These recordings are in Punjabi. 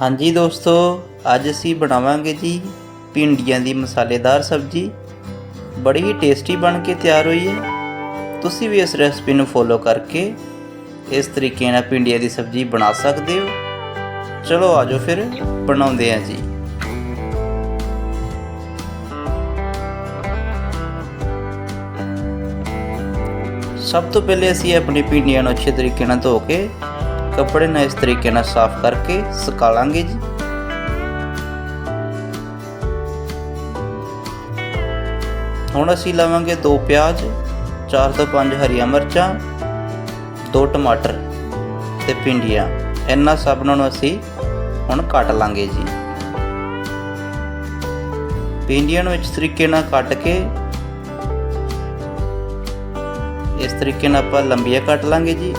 ਹਾਂਜੀ ਦੋਸਤੋ, ਅੱਜ ਅਸੀਂ ਬਣਾਵਾਂਗੇ ਜੀ ਭਿੰਡੀਆਂ ਦੀ ਮਸਾਲੇਦਾਰ ਸਬਜ਼ੀ। ਬੜੀ ਹੀ ਟੇਸਟੀ ਬਣ ਕੇ ਤਿਆਰ ਹੋਈ ਹੈ। ਤੁਸੀਂ ਵੀ ਇਸ ਰੈਸਪੀ ਨੂੰ ਫੋਲੋ ਕਰਕੇ ਇਸ ਤਰੀਕੇ ਨਾਲ ਭਿੰਡੀਆਂ ਦੀ ਸਬਜ਼ੀ ਬਣਾ ਸਕਦੇ ਹੋ। ਚਲੋ ਆਜੋ ਫਿਰ, ਬਣਾਉਂਦੇ ਹਾਂ ਜੀ। ਸਭ ਤੋਂ ਪਹਿਲੇ ਅਸੀਂ ਆਪਣੀ ਭਿੰਡੀਆਂ ਨੂੰ ਅੱਛੇ ਤਰੀਕੇ ਨਾਲ ਧੋ ਕੇ ਕੱਪੜੇ ਨਾਲ ਇਸ ਤਰੀਕੇ ਨਾਲ ਸਾਫ਼ ਕਰਕੇ ਸੁਕਾ ਲਾਂਗੇ ਜੀ। ਹੁਣ ਅਸੀਂ ਲਵਾਂਗੇ ਦੋ ਪਿਆਜ਼ 4 ਤੋਂ 5 ਹਰੀਆਂ ਮਿਰਚਾਂ, ਦੋ ਟਮਾਟਰ ਤੇ ਭਿੰਡੀਆਂ। ਇਹਨਾਂ ਸਭਨਾਂ ਨੂੰ ਅਸੀਂ ਹੁਣ ਕੱਟ ਲਾਂਗੇ ਜੀ। ਭਿੰਡੀਆਂ ਨੂੰ ਇਸ ਤਰੀਕੇ ਨਾਲ ਕੱਟ ਕੇ ਇਸ ਤਰੀਕੇ ਨਾਲ ਆਪਾਂ ਲੰਬੀਆਂ ਕੱਟ ਲਾਂਗੇ ਜੀ।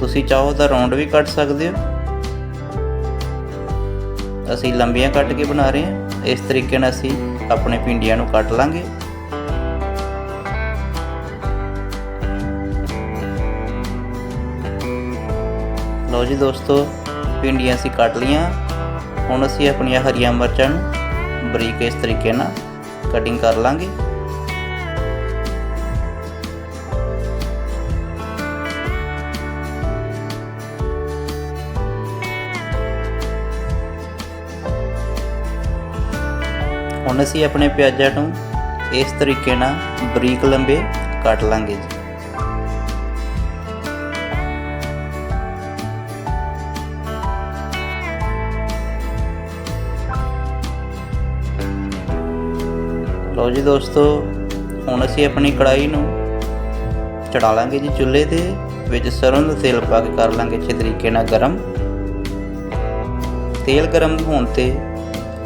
ਤੁਸੀਂ ਚਾਹੋ ਤਾਂ ਰਾਉਂਡ ਵੀ ਕੱਟ ਸਕਦੇ ਹੋ। ਅਸੀਂ ਲੰਬੀਆਂ ਕੱਟ ਕੇ ਬਣਾ ਰਹੇ ਹਾਂ। ਇਸ ਤਰੀਕੇ ਨਾਲ ਅਸੀਂ ਆਪਣੇ ਭਿੰਡੀਆਂ ਨੂੰ ਕੱਟ ਲਾਂਗੇ। ਲਓ ਜੀ ਦੋਸਤੋ, ਭਿੰਡੀਆਂ ਅਸੀਂ ਕੱਟ ਲੀਆਂ ਹੁਣ ਅਸੀਂ ਆਪਣੀਆਂ ਹਰੀਆਂ ਮਿਰਚਾਂ ਨੂੰ ਬਰੀਕ ਇਸ ਤਰੀਕੇ ਨਾਲ ਕਟਿੰਗ ਕਰ ਲਾਂਗੇ। ਹੁਣ ਅਸੀਂ ਆਪਣੇ ਪਿਆਜ਼ਾਂ ਨੂੰ ਇਸ ਤਰੀਕੇ ਨਾਲ ਬਰੀਕ ਲੰਬੇ ਕੱਟ ਲਾਂਗੇ ਜੀ। ਲਓ ਜੀ ਦੋਸਤੋ, ਹੁਣ ਅਸੀਂ ਆਪਣੀ ਕੜਾਈ ਨੂੰ ਚੜਾ ਲਾਂਗੇ ਜੀ ਚੁੱਲ੍ਹੇ ਤੇ ਵਿੱਚ ਸਰੋਂ ਦਾ ਤੇਲ ਪਾ ਕੇ ਕਰ ਲਾਂਗੇ ਅੱਛੇ ਤਰੀਕੇ ਨਾਲ ਗਰਮ। ਤੇਲ ਗਰਮ ਹੋਣ ਤੇ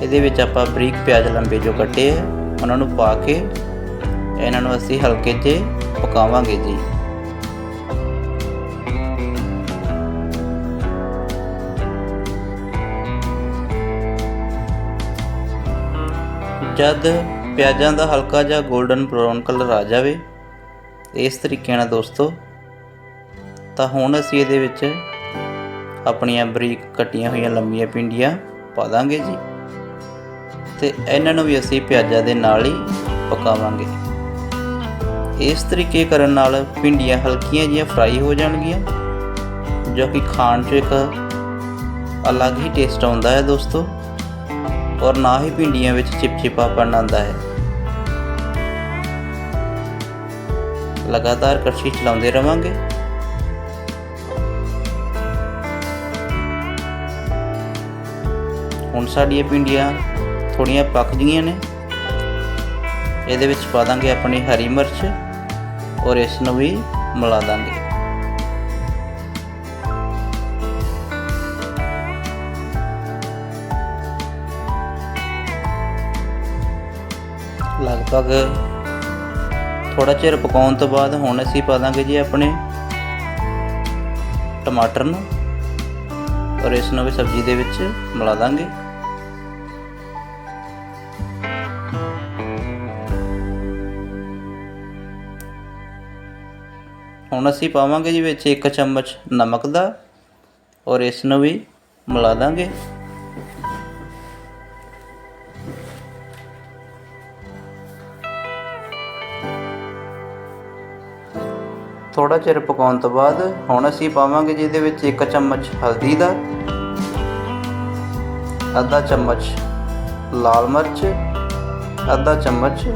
ਇਹਦੇ ਵਿੱਚ ਆਪਾਂ ਬਰੀਕ ਪਿਆਜ਼ ਲੰਬੇ ਜੋ ਕੱਟੇ ਆ, ਉਹਨਾਂ ਨੂੰ ਪਾ ਕੇ ਇਹਨਾਂ ਨੂੰ ਅਸੀਂ ਹਲਕੇ 'ਚ ਪਕਾਵਾਂਗੇ ਜੀ। ਜਦ ਪਿਆਜ਼ਾਂ ਦਾ ਹਲਕਾ ਜਿਹਾ 골ਡਨ ਬ੍ਰਾਊਨ ਕਲਰ ਆ ਜਾਵੇ, ਇਸ ਤਰੀਕੇ ਨਾਲ ਦੋਸਤੋ, ਤਾਂ ਹੁਣ ਅਸੀਂ ਇਹਦੇ ਵਿੱਚ ਆਪਣੀਆਂ ਬਰੀਕ ਕੱਟੀਆਂ ਹੋਈਆਂ ਲੰਮੀਆਂ ਪਿੰਡੀਆਂ ਪਾ ਦਾਂਗੇ ਜੀ। ਤੇ ਇਹਨਾਂ ਨੂੰ ਵੀ ਅਸੀਂ ਪਿਆਜ਼ਾਂ ਦੇ ਨਾਲ ਹੀ ਪਕਾਵਾਂਗੇ। ਇਸ ਤਰੀਕੇ ਕਰਨ ਨਾਲ ਭਿੰਡੀਆਂ ਹਲਕੀਆਂ ਜਿਹੀਆਂ ਫਰਾਈ ਹੋ ਜਾਣਗੀਆਂ, ਜੋ ਕਿ ਖਾਣ 'ਚ ਇੱਕ ਅਲੱਗ ਹੀ ਟੇਸਟ ਆਉਂਦਾ ਹੈ ਦੋਸਤੋ, ਔਰ ਨਾ ਹੀ ਭਿੰਡੀਆਂ ਵਿੱਚ ਚਿਪਚਿਪਾਪਣ ਆਉਂਦਾ ਹੈ। ਲਗਾਤਾਰ ਕੜਛੀ ਚਲਾਉਂਦੇ ਰਵਾਂਗੇ। ਹੁਣ ਸਾਡੀਆਂ ਭਿੰਡੀਆਂ ਥੋੜੀਆਂ ਪੱਕ ਗਈਆਂ ਨੇ। ਇਹਦੇ ਵਿੱਚ ਪਾ ਦਾਂਗੇ ਆਪਣੀ ਹਰੀ ਮਿਰਚ ਔਰ ਇਸ ਨੂੰ ਵੀ ਮਿਲਾ ਦਾਂਗੇ। ਲਗਭਗ ਥੋੜਾ ਚਿਰ ਪਕਾਉਣ ਤੋਂ ਬਾਅਦ ਹੁਣ ਅਸੀਂ ਪਾ ਦਾਂਗੇ ਜੀ ਆਪਣੇ ਟਮਾਟਰ ਨੂੰ ਔਰ ਇਸ ਨੂੰ ਵੀ ਸਬਜ਼ੀ ਦੇ ਵਿੱਚ ਮਿਲਾ ਦਾਂਗੇ। ਹੁਣ ਅਸੀਂ ਪਾਵਾਂਗੇ ਜੀ ਵਿੱਚ ਇੱਕ ਚਮਚ ਨਮਕ ਦਾ ਔਰ ਇਸ ਨੂੰ ਵੀ ਮਿਲਾ ਦਾਂਗੇ। ਥੋੜਾ ਚਿਰ ਪਕਾਉਣ ਤੋਂ ਬਾਅਦ ਹੁਣ ਅਸੀਂ ਪਾਵਾਂਗੇ ਜਿਹਦੇ ਵਿੱਚ ਇੱਕ ਚਮਚ ਹਲਦੀ ਦਾ, ਅੱਧਾ ਚਮਚ ਲਾਲ ਮਿਰਚ, ਅੱਧਾ ਚਮਚ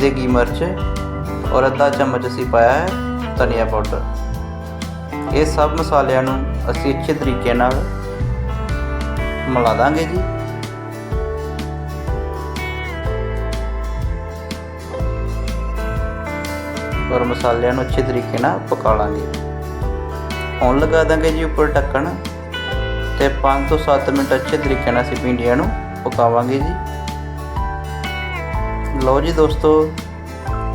ਦੇਗੀ ਮਿਰਚ ਔਰ ਅੱਧਾ ਚਮਚ ਅਸੀਂ ਪਾਇਆ ਹੈ ਧਨੀਆ ਪਾਊਡਰ। ਇਹ ਸਭ ਮਸਾਲਿਆਂ ਨੂੰ ਅਸੀਂ ਅੱਛੇ ਤਰੀਕੇ ਨਾਲ ਮਿਲਾ ਦਾਂਗੇ ਜੀ। ਔਰ ਮਸਾਲਿਆਂ ਨੂੰ ਅੱਛੇ ਤਰੀਕੇ ਨਾਲ ਪਕਾ ਲਾਂਗੇ। ਹੁਣ ਲਗਾ ਦਾਂਗੇ ਜੀ ਉੱਪਰ ਢੱਕਣ ਤੇ 5 ਤੋਂ 7 ਮਿੰਟ ਅੱਛੇ ਤਰੀਕੇ ਨਾਲ ਅਸੀਂ ਭਿੰਡੀਆਂ ਨੂੰ ਪਕਾਵਾਂਗੇ ਜੀ। ਲਓ ਜੀ ਦੋਸਤੋ,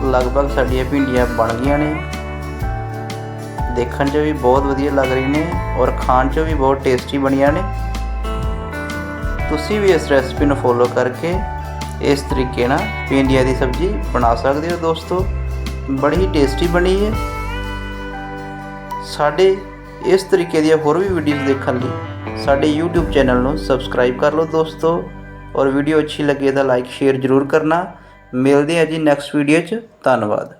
ਲਗਭਗ ਸਾਡੀਆਂ ਭਿੰਡੀਆਂ ਬਣ ਗਈਆਂ ਨੇ। ਦੇਖਣ 'ਚ ਵੀ ਬਹੁਤ ਵਧੀਆ ਲੱਗ ਰਹੀ ਨੇ ਔਰ ਖਾਣ 'ਚ ਵੀ ਬਹੁਤ ਟੇਸਟੀ ਬਣੀਆਂ ਨੇ। ਤੁਸੀਂ ਵੀ ਇਸ ਰੈਸਪੀ ਨੂੰ ਫੋਲੋ ਕਰਕੇ ਇਸ ਤਰੀਕੇ ਨਾਲ ਭਿੰਡੀਆਂ ਦੀ ਸਬਜ਼ੀ ਬਣਾ ਸਕਦੇ ਹੋ ਦੋਸਤੋ। ਬੜੀ ਹੀ ਟੇਸਟੀ ਬਣੀ ਹੈ। ਸਾਡੇ ਇਸ ਤਰੀਕੇ ਦੀਆਂ ਹੋਰ ਵੀ ਵੀਡੀਓਜ਼ ਦੇਖਣ ਲਈ ਸਾਡੇ YouTube ਚੈਨਲ ਨੂੰ ਸਬਸਕ੍ਰਾਈਬ ਕਰ ਲਓ ਦੋਸਤੋ ਔਰ ਵੀਡੀਓ ਅੱਛੀ ਲੱਗੇ ਤਾਂ ਲਾਈਕ ਸ਼ੇਅਰ ਜ਼ਰੂਰ ਕਰਨਾ। ਮਿਲਦੇ ਹਾਂ ਜੀ ਨੈਕਸਟ ਵੀਡੀਓ 'ਚ। ਧੰਨਵਾਦ।